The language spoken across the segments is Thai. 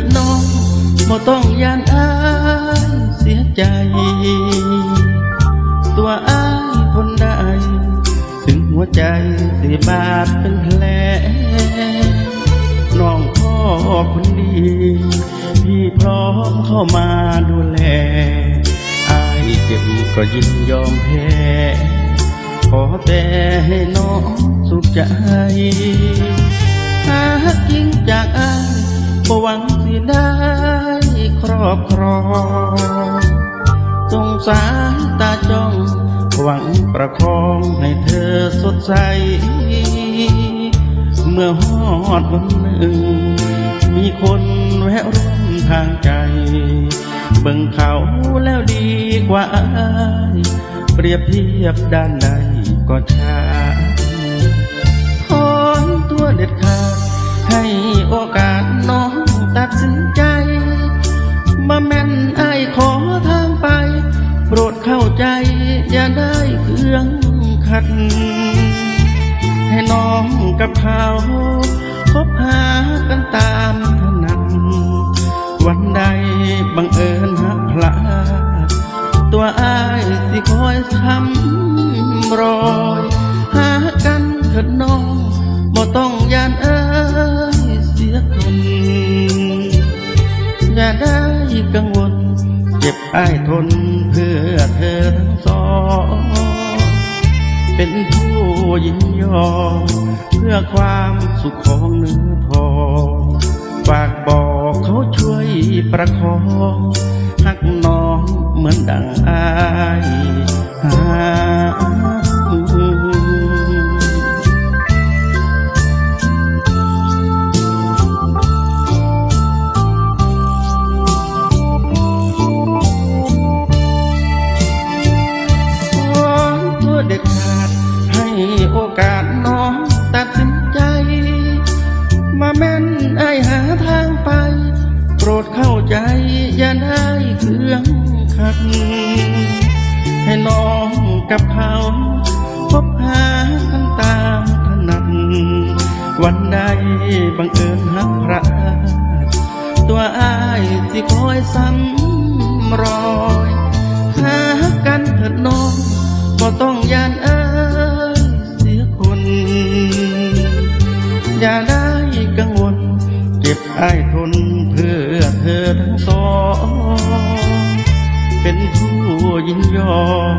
ิดน้องบ่ต้องยานอายเสียใจ ตัวอายทนได้ ถึงหัวใจสิบาดเป็นแผลน้องพ่อคนดี พี่พร้อมเข้ามาดูแล อายเจ็บก็ยินยอมแพ้ขอแต่ให้น้องสุขใจหากินจากอายบ่หวัง อบครองสงสาตาจ้อง หวังประคองให้เธอสดใส เมื่อฮอดวันหนึ่ง มีคนแวะร่วมทางใจ เบิ่งเขาแล้วดีกว่าอายเปรียบเทียบด้านใดก็ชาถอนตัวเด็ดขาดให้ รื่องขัด ให้น้องกับเขาคบหากันตามถนัดวันใดบังเอิญหักพลาดตัวอ้ายสิคอยช้ำรอยหากันเถิดน้องบ่ต้องยานเอ้ยเสียคนอย่าได้กังวล เจ็บอ้ายทนเพื่อเธอ เป็นผู้ยินยอมเพื่อความสุขของเนื้อทองฝากบอกเขาช่วยประคองหักน้องเหมือนดังอายหา กาสน้องตัดสินใจ มาแม่นไอหาทางไป โปรดเข้าใจอย่าได้เครื่องขัด ให้น้องกับเขาพบหากันตามถนัดวันใดบังเอิญหักพระตัวอ้ายสิคอยซ้ำรอ อย่าได้กังวลเจ็บอ้ายทนเพื่อเธอทั้งสอง เป็นผู้ยินยอม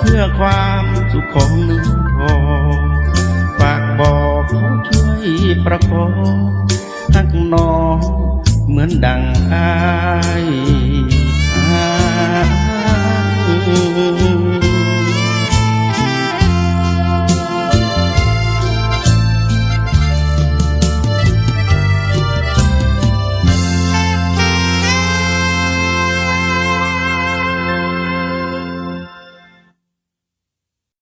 เพื่อความสุขของเนื้อทองฝากบอกเขาช่วยประคองหักน้องเหมือนดังอายอ่า